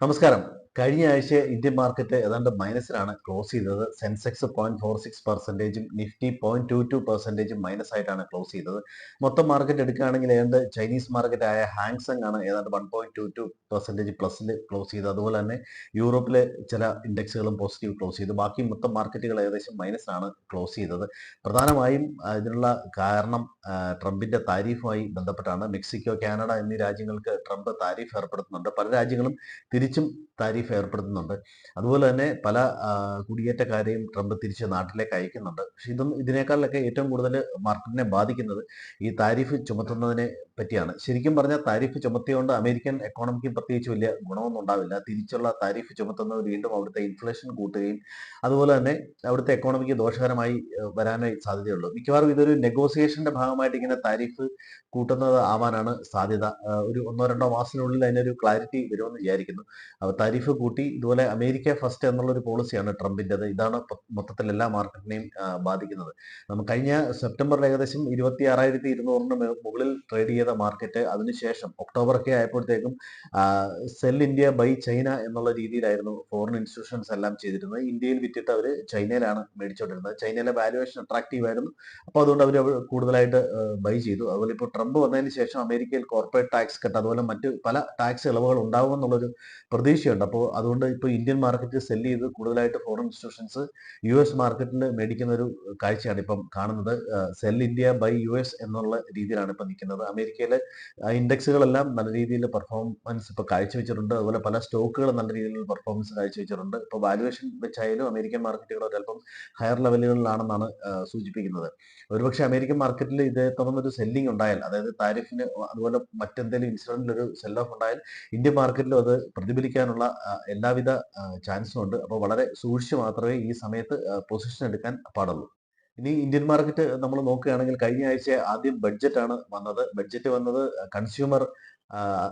നമസ്കാരം കഴിഞ്ഞ ആഴ്ച ഇന്ത്യൻ മാർക്കറ്റ് ഏതാണ്ട് മൈനസിലാണ് ക്ലോസ് ചെയ്തത്. സെൻസെക്സ് പോയിന്റ് ഫോർ സിക്സ് പെർസെന്റേജും നിഫ്റ്റി പോയിന്റ് ടു ടു പെർസെന്റേജും മൈനസ് ആയിട്ടാണ് ക്ലോസ് ചെയ്തത്. മൊത്തം മാർക്കറ്റ് എടുക്കുകയാണെങ്കിൽ ഏതാണ്ട് ചൈനീസ് മാർക്കറ്റ് ആയ ഹാങ്സങ് ആണ് ഏതാണ്ട് one point two two percentage പ്ലസിൽ close ചെയ്തത്. അതുപോലെ തന്നെ യൂറോപ്പിലെ ചില ഇൻഡെക്സുകളും പോസിറ്റീവ് ക്ലോസ് ചെയ്തു. ബാക്കി മൊത്തം മാർക്കറ്റുകൾ ഏകദേശം മൈനസ് ആണ് ക്ലോസ് ചെയ്തത്. പ്രധാനമായും ഇതിനുള്ള കാരണം ട്രംപിന്റെ താരിഫുമായി ബന്ധപ്പെട്ടാണ്. മെക്സിക്കോ കാനഡ എന്നീ രാജ്യങ്ങൾക്ക് ട്രംപ് താരീഫ് ഏർപ്പെടുത്തുന്നുണ്ട്. പല രാജ്യങ്ങളും തിരിച്ചും താരിഫ് ഏർപ്പെടുത്തുന്നുണ്ട്. അതുപോലെ തന്നെ പല കുടിയേറ്റക്കാരെയും ട്രംപ് തിരിച്ച് നാട്ടിലേക്ക് അയക്കുന്നുണ്ട്. പക്ഷെ ഇതൊന്നും ഇതിനേക്കാളൊക്കെ ഏറ്റവും കൂടുതൽ മാർക്കറ്റിനെ ബാധിക്കുന്നത് ഈ താരിഫ് ചുമത്തുന്നതിനെ പറ്റിയാണ്. ശരിക്കും പറഞ്ഞാൽ താരിഫ് ചുമത്തിയോണ്ട് അമേരിക്കൻ എക്കോണമിക്ക് പ്രത്യേകിച്ച് വലിയ ഗുണമൊന്നും ഉണ്ടാവില്ല. തിരിച്ചുള്ള താരിഫ് ചുമത്തുന്നത് വീണ്ടും അവിടുത്തെ ഇൻഫ്ലേഷൻ കൂട്ടുകയും അതുപോലെ തന്നെ അവിടുത്തെ എക്കോണമിക്ക് ദോഷകരമായി വരാനേ വരാനായി സാധ്യതയുള്ളൂ. മിക്കവാറും ഇതൊരു നെഗോസിയേഷന്റെ ഭാഗമായിട്ട് ഇങ്ങനെ താരിഫ് കൂട്ടുന്നത് ആവാനാണ് സാധ്യത. ഒരു ഒന്നോ രണ്ടോ മാസത്തിനുള്ളിൽ അതിനൊരു ക്ലാരിറ്റി വരുമെന്ന് വിചാരിക്കുന്നു. താരിഫ് കൂട്ടി ഇതുപോലെ അമേരിക്ക ഫസ്റ്റ് എന്നുള്ള ഒരു പോളിസിയാണ് ട്രംപിന്റെത്. ഇതാണ് മൊത്തത്തിൽ എല്ലാ മാർക്കറ്റിനെയും ബാധിക്കുന്നത്. നമുക്ക് കഴിഞ്ഞ സെപ്റ്റംബറിൽ ഏകദേശം ഇരുപത്തി ആറായിരത്തി ഇരുന്നൂറിന് മുകളിൽ ട്രേഡ് ചെയ്ത മാർക്കറ്റ് അതിനുശേഷം ഒക്ടോബർ ഒക്കെ ആയപ്പോഴത്തേക്കും സെൽ ഇന്ത്യ ബൈ ചൈന എന്നുള്ള രീതിയിലായിരുന്നു ഫോറിൻ ഇൻസ്റ്റിറ്റ്യൂഷൻസ് എല്ലാം ചെയ്തിരുന്നത്. ഇന്ത്യയിൽ വിറ്റിട്ട് അവർ ചൈനയിലാണ് മേടിച്ചുകൊണ്ടിരുന്നത് ചൈനയിലെ വാല്യുവേഷൻ അട്രാക്റ്റീവ് ആയിരുന്നു. അപ്പോൾ അതുകൊണ്ട് അവർ കൂടുതലായിട്ട് ബൈ ചെയ്തു. അതുപോലെ ഇപ്പോൾ ട്രംപ് വന്നതിന് ശേഷം അമേരിക്കയിൽ കോർപ്പറേറ്റ് ടാക്സ് കട്ട് അതുപോലെ മറ്റ് പല ടാക്സ് ഇളവുകൾ ഉണ്ടാവും എന്നുള്ളൊരു പ്രതീക്ഷയുണ്ട് അപ്പോൾ അതുകൊണ്ട് ഇപ്പോൾ ഇന്ത്യൻ മാർക്കറ്റ് സെൽ ചെയ്ത് കൂടുതലായിട്ട് ഫോറിൻ ഇൻസ്റ്റിറ്റ്യൂഷൻസ് യു എസ് മാർക്കറ്റിൽ മേടിക്കുന്ന ഒരു കാഴ്ചയാണ് ഇപ്പം കാണുന്നത്. Sell India buy U S എന്നുള്ള രീതിയിലാണ് ഇപ്പം നിൽക്കുന്നത്. അമേരിക്കയിലെ ഇൻഡെക്സുകളെല്ലാം നല്ല രീതിയിൽ പെർഫോമൻസ് ഇപ്പോൾ കാഴ്ചവെച്ചിട്ടുണ്ട്. അതുപോലെ പല സ്റ്റോക്കുകൾ നല്ല രീതിയിൽ പെർഫോമൻസ് കാഴ്ചവെച്ചിട്ടുണ്ട്. ഇപ്പോൾ വാലുവേഷൻ വെച്ചായാലും അമേരിക്കൻ മാർക്കറ്റുകൾ ഒരല്പം ഹയർ ലെവലുകളിലാണെന്നാണ് സൂചിപ്പിക്കുന്നത്. ഒരുപക്ഷെ അമേരിക്കൻ മാർക്കറ്റിൽ ഇതേ തുടർന്നൊരു സെല്ലിംഗ് ഉണ്ടായാൽ അതായത് താരിഫിന് അതുപോലെ മറ്റെന്തെങ്കിലും ഇൻസിഡന്റിൽ ഒരു സെൽ ഓഫ് ഉണ്ടായാൽ ഇന്ത്യൻ മാർക്കറ്റിലും അത് പ്രതിഫലിക്കാനുള്ള ആ, എല്ലാവിധ ചാൻസും ഉണ്ട്. അപ്പോൾ വളരെ സൂക്ഷിച്ച് മാത്രമേ ഈ സമയത്ത് പൊസിഷൻ എടുക്കാൻ പാടുള്ളൂ. ഇനി ഇന്ത്യൻ മാർക്കറ്റ് നമ്മൾ നോക്കുകയാണെങ്കിൽ കഴിഞ്ഞ ആഴ്ച ആദ്യം ബഡ്ജറ്റ് ആണ് വന്നത്. ബഡ്ജറ്റ് വന്നത് കൺസ്യൂമർ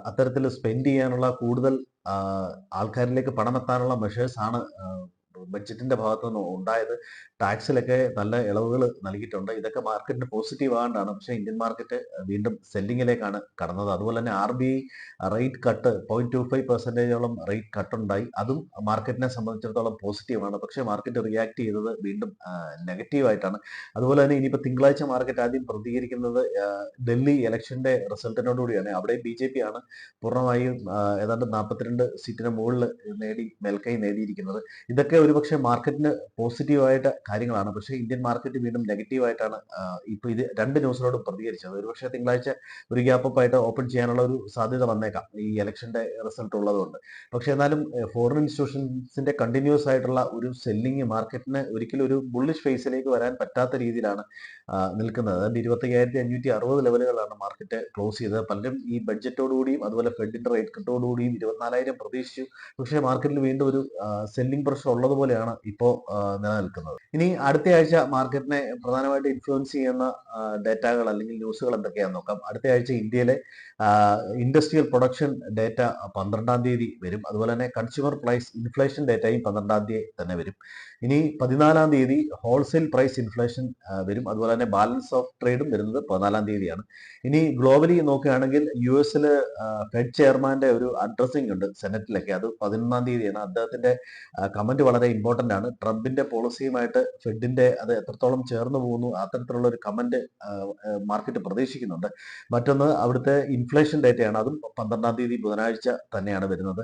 അത്തരത്തിൽ സ്പെൻഡ് ചെയ്യാനുള്ള കൂടുതൽ ആൾക്കാരിലേക്ക് പണം എത്താനുള്ള മെഷേഴ്സ് ആണ് ബഡ്ജറ്റിന്റെ ഭാഗത്തു നിന്ന് ഉണ്ടായത് ടാക്സിലൊക്കെ നല്ല ഇളവുകൾ നൽകിയിട്ടുണ്ട്. ഇതൊക്കെ മാർക്കറ്റിന് പോസിറ്റീവ് ആകാണ്ടാണ്. പക്ഷേ ഇന്ത്യൻ മാർക്കറ്റ് വീണ്ടും സെല്ലിങ്ങിലേക്കാണ് കടന്നത്. അതുപോലെ തന്നെ R B I rate cut point two five പെർസെന്റേജോളം rate cut ഉണ്ടായി. അതും മാർക്കറ്റിനെ സംബന്ധിച്ചിടത്തോളം പോസിറ്റീവാണ് പക്ഷേ മാർക്കറ്റ് റിയാക്ട് ചെയ്തത് വീണ്ടും നെഗറ്റീവ് ആയിട്ടാണ്. അതുപോലെ തന്നെ ഇനിയിപ്പോൾ തിങ്കളാഴ്ച മാർക്കറ്റ് ആദ്യം പ്രതികരിക്കുന്നത് ഡൽഹി ഇലക്ഷന്റെ റിസൾട്ടിനോടുകൂടിയാണ് അവിടെ ബി ജെ പി ആണ് പൂർണമായും ഏതാണ്ട് നാൽപ്പത്തിരണ്ട് സീറ്റിന് മുകളിൽ നേടി മേൽക്കൈ നേടിയിരിക്കുന്നത്. ഇതൊക്കെ ഒരുപക്ഷെ മാർക്കറ്റിന് പോസിറ്റീവായിട്ട് കാര്യങ്ങളാണ്. പക്ഷേ ഇന്ത്യൻ മാർക്കറ്റ് വീണ്ടും നെഗറ്റീവായിട്ടാണ് ഇപ്പോൾ ഇത് രണ്ട് ന്യൂസിനോടും പ്രതികരിച്ചത്. ഒരുപക്ഷെ തിങ്കളാഴ്ച ഒരു ഗ്യാപ്പ് അപ്പ് ആയിട്ട് ഓപ്പൺ ചെയ്യാനുള്ള ഒരു സാധ്യത വന്നേക്കാം ഈ ഇലക്ഷന്റെ റിസൾട്ട് ഉള്ളതുകൊണ്ട്. പക്ഷേ എന്നാലും ഫോറിൻ ഇൻസ്റ്റിറ്റ്യൂഷൻസിന്റെ കണ്ടിന്യൂസ് ആയിട്ടുള്ള ഒരു സെല്ലിംഗ് മാർക്കറ്റിന് ഒരിക്കലും ഒരു ബുള്ളിഷ് ഫേസിലേക്ക് വരാൻ പറ്റാത്ത രീതിയിലാണ് നിൽക്കുന്നത്. അതായത് ഇരുപത്തി അയ്യായിരത്തി അഞ്ഞൂറ്റി അറുപത് ലെവലുകളാണ് മാർക്കറ്റ് ക്ലോസ് ചെയ്തത്. പലരും ഈ ബഡ്ജറ്റോടുകൂടിയും അതുപോലെ ഫെഡിന്റെ റേറ്റ് കട്ടോടുകൂടിയും ഇരുപത്തിനാലായിരം പ്രതീക്ഷിച്ചു. പക്ഷേ മാർക്കറ്റിൽ വീണ്ടും ഒരു സെല്ലിംഗ് പ്രഷർ ഉള്ളതുപോലെയാണ് ഇപ്പോൾ നിലനിൽക്കുന്നത്. ഇനി അടുത്ത ആഴ്ച മാർക്കറ്റിനെ പ്രധാനമായിട്ട് ഇൻഫ്ലുവൻസ് ചെയ്യുന്ന ഡേറ്റകൾ അല്ലെങ്കിൽ ന്യൂസുകൾ എന്തൊക്കെയാണെന്ന് നോക്കാം. അടുത്ത ആഴ്ച ഇന്ത്യയിലെ ഇൻഡസ്ട്രിയൽ പ്രൊഡക്ഷൻ ഡേറ്റ പന്ത്രണ്ടാം തീയതി വരും. അതുപോലെ തന്നെ കൺസ്യൂമർ പ്രൈസ് ഇൻഫ്ലേഷൻ ഡേറ്റയും പന്ത്രണ്ടാം തീയതി തന്നെ വരും. ഇനി പതിനാലാം തീയതി ഹോൾസെയിൽ പ്രൈസ് ഇൻഫ്ലേഷൻ വരും. അതുപോലെ തന്നെ ബാലൻസ് ഓഫ് ട്രേഡും വരുന്നത് പതിനാലാം തീയതിയാണ്. ഇനി ഗ്ലോബലി നോക്കുകയാണെങ്കിൽ യു എസിൽ ഫെഡ് ചെയർമാന്റെ ഒരു അഡ്രസ്സിംഗ് ഉണ്ട് സെനറ്റിലൊക്കെ അത് പതിനൊന്നാം തീയതിയാണ്. അദ്ദേഹത്തിന്റെ കമന്റ് വളരെ ഇമ്പോർട്ടന്റ് ആണ്. ട്രംപിന്റെ പോളിസിയുമായിട്ട് ഫെഡിന്റെ അത് എത്രത്തോളം ചേർന്ന് പോകുന്നു അത്തരത്തിലുള്ള ഒരു കമന്റ് മാർക്കറ്റ് പ്രതീക്ഷിക്കുന്നുണ്ട്. മറ്റൊന്ന് അവിടുത്തെ ഇൻഫ്ലേഷൻ ഡേറ്റയാണ് അതും പന്ത്രണ്ടാം തീയതി ബുധനാഴ്ച തന്നെയാണ് വരുന്നത്.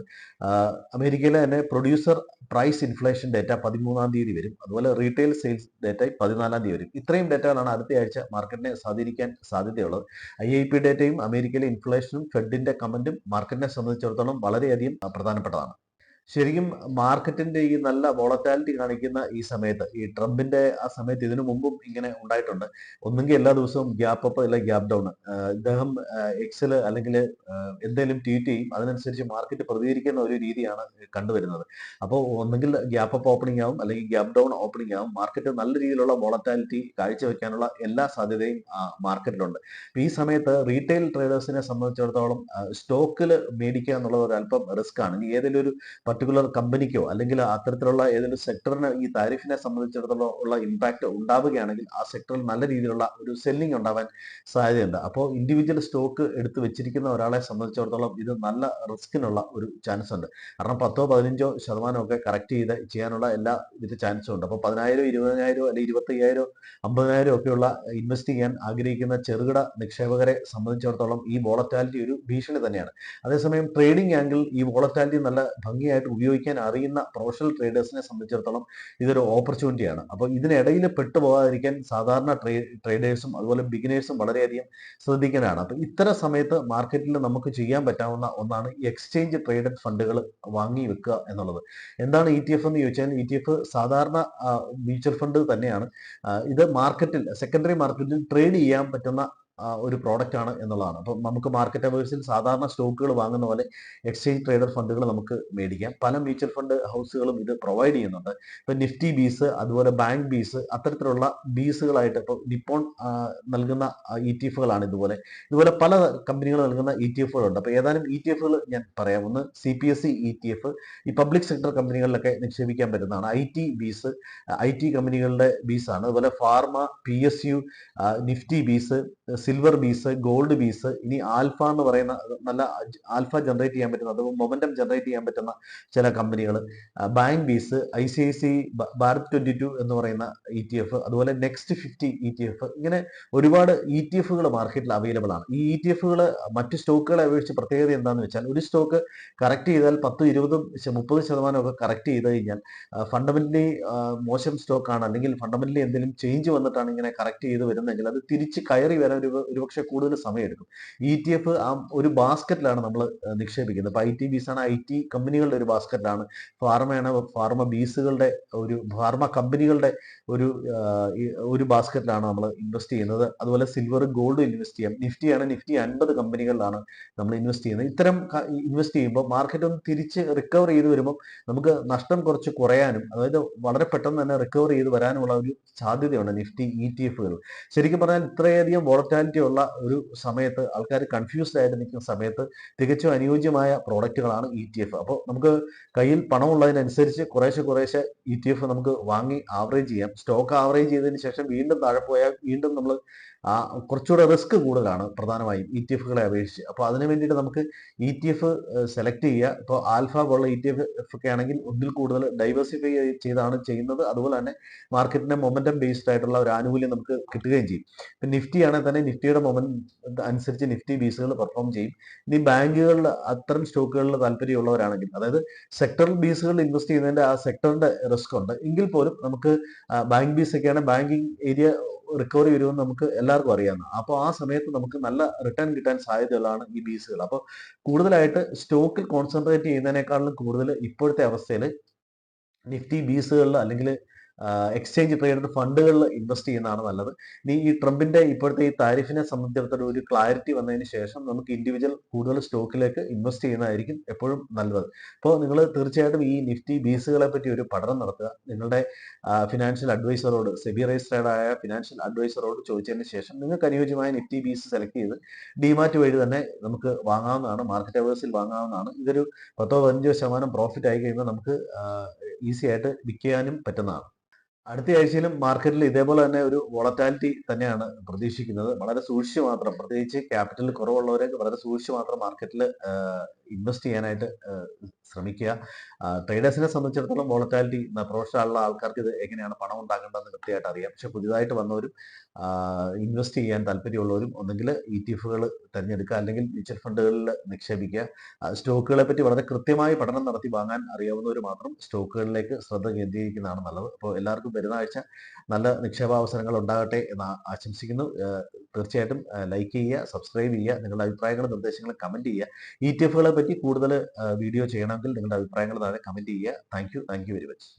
അമേരിക്കയിലെ തന്നെ പ്രൊഡ്യൂസർ പ്രൈസ് ഇൻഫ്ലേഷൻ ഡേറ്റ പതിമൂന്നാം തീയതി വരും. അതുപോലെ റീറ്റെയിൽ സെയിൽസ് ഡേറ്റ പതിനാലാം തീയതി വരും. ഇത്രയും ഡേറ്റകളാണ് അടുത്ത ആഴ്ച മാർക്കറ്റിനെ സ്വാധീനിക്കാൻ സാധ്യതയുള്ളത്. ഐ ഐ പി ഡേറ്റയും അമേരിക്കയിലെ ഇൻഫ്ലേഷനും ഫെഡിന്റെ കമന്റും മാർക്കറ്റിനെ സംബന്ധിച്ചിടത്തോളം വളരെയധികം പ്രധാനപ്പെട്ടതാണ്. ശരിക്കും മാർക്കറ്റിന്റെ ഈ നല്ല വോളറ്റാലിറ്റി കാണിക്കുന്ന ഈ സമയത്ത് ഈ ട്രംപിന്റെ ആ സമയത്ത് ഇതിനു മുമ്പും ഇങ്ങനെ ഉണ്ടായിട്ടുണ്ട്. ഒന്നുകിൽ എല്ലാ ദിവസവും ഗ്യാപ്പ് അപ്പ് അല്ലെങ്കിൽ ഗ്യാപ്പ് ഡൗൺ. ഇദ്ദേഹം എക്സൽ അല്ലെങ്കിൽ എന്തെങ്കിലും ട്വീറ്റ് ചെയ്യും. അതിനനുസരിച്ച് മാർക്കറ്റ് പ്രതികരിക്കുന്ന ഒരു രീതിയാണ് കണ്ടുവരുന്നത്. അപ്പോൾ ഒന്നെങ്കിൽ ഗ്യാപ്പ് അപ്പ് ഓപ്പണിംഗ് ആവും അല്ലെങ്കിൽ ഗ്യാപ്പ് ഡൗൺ ഓപ്പണിംഗ് ആവും. മാർക്കറ്റ് നല്ല രീതിയിലുള്ള വോളറ്റാലിറ്റി കാഴ്ചവെക്കാനുള്ള എല്ലാ സാധ്യതയും മാർക്കറ്റിലുണ്ട്. ഈ സമയത്ത് റീറ്റെയിൽ ട്രേഡേഴ്സിനെ സംബന്ധിച്ചിടത്തോളം സ്റ്റോക്കിൽ മേടിക്കുക എന്നുള്ളത് ഒരു അല്പം റിസ്ക് ആണ് ഇനി ഏതെങ്കിലും ഒരു പർട്ടിക്കുലർ കമ്പനിക്കോ അല്ലെങ്കിൽ അത്തരത്തിലുള്ള ഏതെങ്കിലും സെക്ടറിന് ഈ താരിഫിനെ സംബന്ധിച്ചിടത്തോളം ഉള്ള ഇമ്പാക്ട് ഉണ്ടാവുകയാണെങ്കിൽ ആ സെക്ടറിൽ നല്ല രീതിയിലുള്ള ഒരു സെല്ലിംഗ് ഉണ്ടാവാൻ സാധ്യതയുണ്ട്. അപ്പോൾ ഇൻഡിവിജ്വൽ സ്റ്റോക്ക് എടുത്ത് വെച്ചിരിക്കുന്ന ഒരാളെ സംബന്ധിച്ചിടത്തോളം ഇത് നല്ല റിസ്കിനുള്ള ഒരു ചാൻസ് ഉണ്ട്. കാരണം പത്തോ പതിനഞ്ചോ ശതമാനം ഒക്കെ കറക്റ്റ് ചെയ്ത് ചെയ്യാനുള്ള എല്ലാ ഇത് ചാൻസും ഉണ്ട്. അപ്പോൾ പതിനായിരം ഇരുപതിനായിരം അല്ലെങ്കിൽ ഇരുപത്തയ്യായിരം അമ്പതിനായിരം ഒക്കെയുള്ള ഇൻവെസ്റ്റ് ചെയ്യാൻ ആഗ്രഹിക്കുന്ന ചെറുകിട നിക്ഷേപകരെ സംബന്ധിച്ചിടത്തോളം ഈ വോളറ്റാലിറ്റി ഒരു ഭീഷണി തന്നെയാണ്. അതേസമയം ട്രേഡിംഗ് ആംഗിൾ ഈ വോളറ്റാലിറ്റി നല്ല ഭംഗിയായിട്ട് ഉപയോഗിക്കാൻ അറിയുന്ന പ്രൊഫഷണൽ ട്രേഡേഴ്സിനെ സംബന്ധിച്ചിടത്തോളം ഇതൊരു ഓപ്പർച്യൂണിറ്റിയാണ് അപ്പോൾ ഇതിനിടയിൽ പെട്ടുപോകാതിരിക്കാൻ സാധാരണ ട്രേ ട്രേഡേഴ്സും അതുപോലെ ബിഗിനേഴ്സും വളരെയധികം ശ്രദ്ധിക്കാനാണ് അപ്പോൾ ഇത്തരം സമയത്ത് മാർക്കറ്റിൽ നമുക്ക് ചെയ്യാൻ പറ്റാവുന്ന ഒന്നാണ് എക്സ്ചേഞ്ച് ട്രേഡഡ് ഫണ്ടുകൾ വാങ്ങി വെക്കുക എന്നുള്ളത്. എന്താണ് ഇ ടി എഫ് എന്ന് ചോദിച്ചാൽ ഇ ടി എഫ് സാധാരണ മ്യൂച്വൽ ഫണ്ട് തന്നെയാണ്. ഇത് മാർക്കറ്റിൽ സെക്കൻഡറി മാർക്കറ്റിൽ ട്രേഡ് ചെയ്യാൻ പറ്റുന്ന ഒരു പ്രോഡക്റ്റ് ആണ് എന്നുള്ളതാണ്. അപ്പം നമുക്ക് മാർക്കറ്റ് അവേഴ്സിൽ സാധാരണ സ്റ്റോക്കുകൾ വാങ്ങുന്ന പോലെ എക്സ്ചേഞ്ച് ട്രേഡർ ഫണ്ടുകൾ നമുക്ക് മേടിക്കാം. പല മ്യൂച്വൽ ഫണ്ട് ഹൗസുകളും ഇത് പ്രൊവൈഡ് ചെയ്യുന്നുണ്ട്. ഇപ്പം നിഫ്റ്റി ബീസ് അതുപോലെ ബാങ്ക് ബീസ് അത്തരത്തിലുള്ള ബീസുകളായിട്ട് ഇപ്പോൾ നിപ്പോൺ നൽകുന്ന ഇ ടി എഫുകളാണ് ഇതുപോലെ. ഇതുപോലെ പല കമ്പനികൾ നൽകുന്ന ഇ ടി എഫുകളുണ്ട് അപ്പോൾ ഏതാനും ഇ ടി എഫുകൾ ഞാൻ പറയാം. ഒന്ന് C P S E E T F ഈ പബ്ലിക് സെക്ടർ കമ്പനികളിലൊക്കെ നിക്ഷേപിക്കാൻ പറ്റുന്നതാണ്. I T BeES I T കമ്പനികളുടെ ബീസാണ് അതുപോലെ pharma P S U Nifty BeES silver BeES gold BeES ഇനി ആൽഫ എന്ന് പറയുന്ന നല്ല ആൽഫ ജനറേറ്റ് ചെയ്യാൻ പറ്റുന്ന അത് മൊമെന്റം ജനറേറ്റ് ചെയ്യാൻ പറ്റുന്ന ചില കമ്പനികൾ bank BeES I C I C Bharat twenty two എന്ന് പറയുന്ന ഇ ടി എഫ് അതുപോലെ next fifty E T F ഇങ്ങനെ ഒരുപാട് ഇ ടി എഫുകൾ മാർക്കറ്റിൽ അവൈലബിൾ ആണ്. ഈ ഇ ടി എഫുകൾ മറ്റ് സ്റ്റോക്കുകളെ അപേക്ഷിച്ച് പ്രത്യേകത എന്താണെന്ന് വെച്ചാൽ ഒരു സ്റ്റോക്ക് കറക്റ്റ് ചെയ്താൽ പത്ത് ഇരുപതും മുപ്പത് ശതമാനം ഒക്കെ കറക്റ്റ് ചെയ്ത് കഴിഞ്ഞാൽ ഫണ്ടമെന്റലി മോശം സ്റ്റോക്കാണ് അല്ലെങ്കിൽ ഫണ്ടമെന്റലി എന്തെങ്കിലും ചേഞ്ച് വന്നിട്ടാണ് ഇങ്ങനെ കറക്റ്റ് ചെയ്ത് വരുന്നതെങ്കിൽ അത് തിരിച്ച് കയറി വരാൻ ഒരു ഒരുപക്ഷെ കൂടുതൽ സമയമെടുക്കും. ഇ ടി എഫ് ആ ഒരു ബാസ്ക്കറ്റിലാണ് നമ്മൾ നിക്ഷേപിക്കുന്നത്. ഇപ്പൊ ഐ ടി ബീസ് ആണ് ഐ ടി കമ്പനികളുടെ ഒരു ബാസ്ക്കറ്റിലാണ്. ഫാർമയാണ് ഫാർമ ബീസുകളുടെ ഒരു ഫാർമ കമ്പനികളുടെ ഒരു ഒരു ബാസ്ക്കറ്റിലാണ് നമ്മൾ ഇൻവെസ്റ്റ് ചെയ്യുന്നത്. അതുപോലെ സിൽവർ ഗോൾഡ് ഇൻവെസ്റ്റ് ചെയ്യാം. നിഫ്റ്റിയാണ് നിഫ്റ്റി അൻപത് കമ്പനികളിലാണ് നമ്മൾ ഇൻവെസ്റ്റ് ചെയ്യുന്നത്. ഇത്തരം ഇൻവെസ്റ്റ് ചെയ്യുമ്പോൾ മാർക്കറ്റ് ഒന്ന് തിരിച്ച് റിക്കവർ ചെയ്ത് വരുമ്പോൾ നമുക്ക് നഷ്ടം കുറച്ച് കുറയാനും അതായത് വളരെ പെട്ടെന്ന് തന്നെ റിക്കവർ ചെയ്ത് വരാനുമുള്ള ഒരു സാധ്യതയുണ്ട് നിഫ്റ്റി ഇ ടി എഫുകൾ ശരിക്കും പറഞ്ഞാൽ ഇത്രയധികം വോളറ്റാലിറ്റി ഉള്ള ഒരു സമയത്ത് ആൾക്കാർ കൺഫ്യൂസ്ഡ് ആയിട്ട് നിൽക്കുന്ന സമയത്ത് തികച്ചും അനുയോജ്യമായ പ്രോഡക്റ്റുകളാണ് ഇ ടി എഫ് അപ്പോൾ നമുക്ക് കയ്യിൽ പണമുള്ളതിനനുസരിച്ച് കുറേശ്ശെ കുറേശ്ശെ ഇ ടി എഫ് നമുക്ക് വാങ്ങി ആവറേജ് ചെയ്യാം. സ്റ്റോക്ക് ആവറേജ് ചെയ്തതിന് ശേഷം വീണ്ടും താഴെ പോയാൽ വീണ്ടും നമ്മൾ ആ കുറച്ചുകൂടെ റിസ്ക് കൂടുതലാണ് പ്രധാനമായും ഇ ടി എഫുകളെ അപേക്ഷിച്ച്. അപ്പോൾ അതിന് വേണ്ടിയിട്ട് നമുക്ക് ഇ ടി എഫ് സെലക്ട് ചെയ്യുക. ഇപ്പോൾ ആൽഫ പോലുള്ള ഇ ടി എഫ് ഒക്കെ ആണെങ്കിൽ ഒന്നിൽ കൂടുതൽ ഡൈവേഴ്സിഫൈ ചെയ്താണ് ചെയ്യുന്നത്. അതുപോലെ തന്നെ മാർക്കറ്റിന്റെ മൊമെന്റം ബേസ്ഡ് ആയിട്ടുള്ള ഒരു ആനുകൂല്യം നമുക്ക് കിട്ടുകയും ചെയ്യും. ഇപ്പം നിഫ്റ്റി ആണെങ്കിൽ തന്നെ നിഫ്റ്റിയുടെ മൊമെന്റ് അനുസരിച്ച് നിഫ്റ്റി ബേസുകൾ പെർഫോം ചെയ്യും. ഇനി ബാങ്കുകളിൽ അത്തരം സ്റ്റോക്കുകളിൽ താല്പര്യമുള്ളവരാണെങ്കിൽ അതായത് സെക്ടറൽ ബേസുകളിൽ ഇൻവെസ്റ്റ് ചെയ്യുന്നതിന്റെ ആ സെക്ടറിന്റെ റിസ്ക് ഉണ്ട്. എങ്കിൽ പോലും നമുക്ക് ബാങ്ക് ബീസ് ഒക്കെയാണ് ബാങ്കിങ് ഏരിയ റിക്കവറി വരുമെന്ന് നമുക്ക് എല്ലാവർക്കും അറിയാം അപ്പോൾ ആ സമയത്ത് നമുക്ക് നല്ല റിട്ടേൺ കിട്ടാൻ സാധ്യതകളാണ് ഈ ബീസുകൾ. അപ്പോൾ കൂടുതലായിട്ട് സ്റ്റോക്കിൽ കോൺസെൻട്രേറ്റ് ചെയ്യുന്നതിനേക്കാളും കൂടുതൽ ഇപ്പോഴത്തെ അവസ്ഥയിൽ നിഫ്റ്റി ബീസുകളിൽ അല്ലെങ്കിൽ എക്സ്ചേഞ്ച് ട്രേഡഡ് ഫണ്ടുകളിൽ ഇൻവെസ്റ്റ് ചെയ്യുന്നതാണ് നല്ലത്. ഇനി ഈ ട്രംപിന്റെ ഇപ്പോഴത്തെ ഈ താരിഫിനെ സംബന്ധിച്ചിടത്തോളം ഒരു ക്ലാരിറ്റി വന്നതിന് ശേഷം നമുക്ക് ഇൻഡിവിജ്വൽ കൂടുതൽ സ്റ്റോക്കിലേക്ക് ഇൻവെസ്റ്റ് ചെയ്യുന്നതായിരിക്കും എപ്പോഴും നല്ലത്. അപ്പോൾ നിങ്ങൾ തീർച്ചയായിട്ടും ഈ നിഫ്റ്റി ബീസുകളെ പറ്റി ഒരു പഠനം നടത്തുക. നിങ്ങളുടെ ഫിനാൻഷ്യൽ അഡ്വൈസറോട് സെബി രജിസ്റ്റേഡ് ആയ ഫിനാൻഷ്യൽ അഡ്വൈസറോട് ചോദിച്ചതിന് ശേഷം നിങ്ങൾക്ക് അനുയോജ്യമായ നിഫ്റ്റി ബീസ് സെലക്ട് ചെയ്ത് ഡിമാറ്റ് വഴി തന്നെ നമുക്ക് വാങ്ങാവുന്നതാണ് മാർക്കറ്റ് അവേഴ്സിൽ വാങ്ങാവുന്നതാണ്. ഇതൊരു പത്തോ പതിനഞ്ചോ ശതമാനം പ്രോഫിറ്റ് ആയി കഴിയുമ്പോൾ നമുക്ക് ഈസി ആയിട്ട് വിൽക്കാനും പറ്റുന്നതാണ്. അടുത്ത ആഴ്ചയിലും മാർക്കറ്റിൽ ഇതേപോലെ തന്നെ ഒരു വോളറ്റാലിറ്റി തന്നെയാണ് പ്രതീക്ഷിക്കുന്നത്. വളരെ സൂക്ഷിച്ച് മാത്രം പ്രത്യേകിച്ച് ക്യാപിറ്റൽ കുറവുള്ളവരൊക്കെ വളരെ സൂക്ഷിച്ച് മാത്രം മാർക്കറ്റിൽ ഇൻവെസ്റ്റ് ചെയ്യാനായിട്ട് ശ്രമിക്കുക. ട്രേഡേഴ്സിനെ സംബന്ധിച്ചിടത്തോളം വോളറ്റാലിറ്റി പ്രൊഫഷണലുള്ള ആൾക്കാർക്ക് ഇത് എങ്ങനെയാണ് പണം ഉണ്ടാക്കേണ്ടതെന്ന് കൃത്യമായിട്ട് അറിയാം. പക്ഷെ പുതിയതായിട്ട് വന്നവരും ഇൻവെസ്റ്റ് ചെയ്യാൻ താല്പര്യമുള്ളവരും ഒന്നെങ്കിൽ ഇ ടി എഫുകൾ തിരഞ്ഞെടുക്കുക അല്ലെങ്കിൽ മ്യൂച്വൽ ഫണ്ടുകളിൽ നിക്ഷേപിക്കുക. സ്റ്റോക്കുകളെ പറ്റി വളരെ കൃത്യമായി പഠനം നടത്തി വാങ്ങാൻ അറിയാവുന്നവർ മാത്രം സ്റ്റോക്കുകളിലേക്ക് ശ്രദ്ധ കേന്ദ്രീകരിക്കുന്നതാണ് നല്ലത്. അപ്പോൾ എല്ലാവർക്കും വരുന്ന ആഴ്ച നല്ല നിക്ഷേപാവസരങ്ങൾ ഉണ്ടാകട്ടെ എന്ന് ആശംസിക്കുന്നു. തീർച്ചയായിട്ടും ലൈക്ക് ചെയ്യുക സബ്സ്ക്രൈബ് ചെയ്യുക നിങ്ങളുടെ അഭിപ്രായങ്ങളും നിർദ്ദേശങ്ങളും കമന്റ് ചെയ്യുക. ഇ ടി എഫുകളെ പറ്റി കൂടുതൽ വീഡിയോ ചെയ്യണമെങ്കിൽ നിങ്ങളുടെ അഭിപ്രായങ്ങൾ താഴെ കമന്റ് ചെയ്യുക. Thank you thank you very much